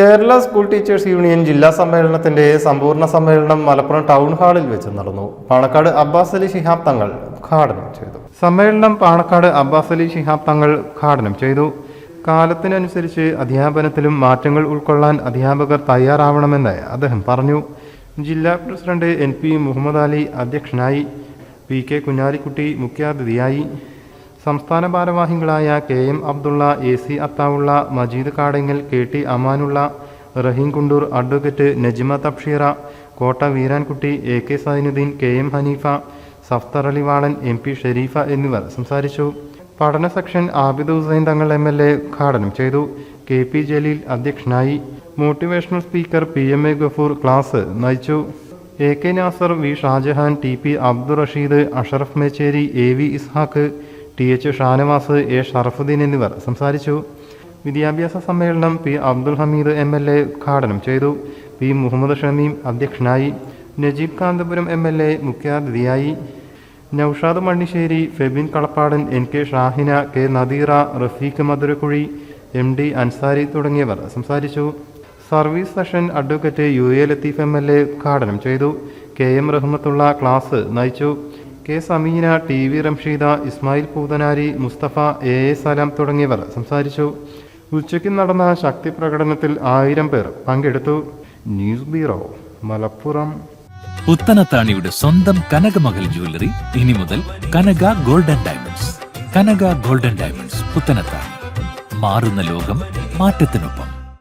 Kerala school teachers union ജില്ലാ സമ്മേളനത്തിന്റെ സമ്പൂർണ സമ്മേളനം മലപ്പുറം ടൗൺ ഹാളിൽ വെച്ച് നടന്നു. പാണക്കാട് അബ്ബാസ് അലി ശിഹാബ് തങ്ങൾ ഉദ്ഘാടനം ചെയ്തു. സമ്മേളനം പാണക്കാട് അബ്ബാസ് അലി ശിഹാബ് തങ്ങൾ ഉദ്ഘാടനം ചെയ്തു. കാലത്തിനനുസരിച്ച് അധ്യാപനത്തിലും മാറ്റങ്ങൾ ഉൾക്കൊള്ളാൻ അധ്യാപകർ തയ്യാറാവണമെന്ന് അദ്ദേഹം പറഞ്ഞു. ജില്ലാ president N P Muhammad Ali അധ്യക്ഷനായി പി കെ കുഞ്ഞാലിക്കുട്ടി മുഖ്യാതിഥിയായി. സംസ്ഥാന ഭാരവാഹികളായ K M Abdullah A C Athaullah Majeed Kadengal K T Amanullah Rahim Kundoor advocate Najima Thabsheera Kotta Veerankutty A K Sainuddin K M Hanifa Safthar Ali Valan M P Sharifa എന്നിവർ സംസാരിച്ചു. പഠന section Abid Hussain Thangal M L A ഉദ്ഘാടനം ചെയ്തു. K P Jaleel അധ്യക്ഷനായി. Motivational speaker P M A Gafoor class നയിച്ചു. A K Nasar V Shajahan T P Abdurasheed Ashraf Mechery A V Ishaq T H Shanavas A Sharafudheen എന്നിവർ സംസാരിച്ചു. വിദ്യാഭ്യാസ സമ്മേളനം P Abdul Hameed M L A ഉദ്ഘാടനം ചെയ്തു. P Muhammad Shameem അധ്യക്ഷനായി. Najeeb Kanthapuram M L A മുഖ്യാതിഥിയായി. Noushad Mannisseri Febin Kalappadan N K Shahina K Nadeera Rafeeq Madhurakkuzhi M D Ansari തുടങ്ങിയവർ സംസാരിച്ചു. Service session advocate U A Latheef M L A ഉദ്ഘാടനം ചെയ്തു. K M Rahmathulla class നയിച്ചു. K Sameena T V Ramsheeda Ismail Poothanari Musthafa A A Salam തുടങ്ങിയവർ സംസാരിച്ചു. ഉച്ചയ്ക്ക് നടന്ന ശക്തി പ്രകടനത്തിൽ ആയിരം പേർ പങ്കെടുത്തു. News bureau Malappuram. പുത്തനത്താണിയുടെ സ്വന്തം കനകമകൽ ജ്വല്ലറി ഇനി മുതൽ Kanaka golden diamonds. Kanaka golden diamonds Puthanathani മാറുന്ന ലോകം മാറ്റത്തിനൊപ്പം.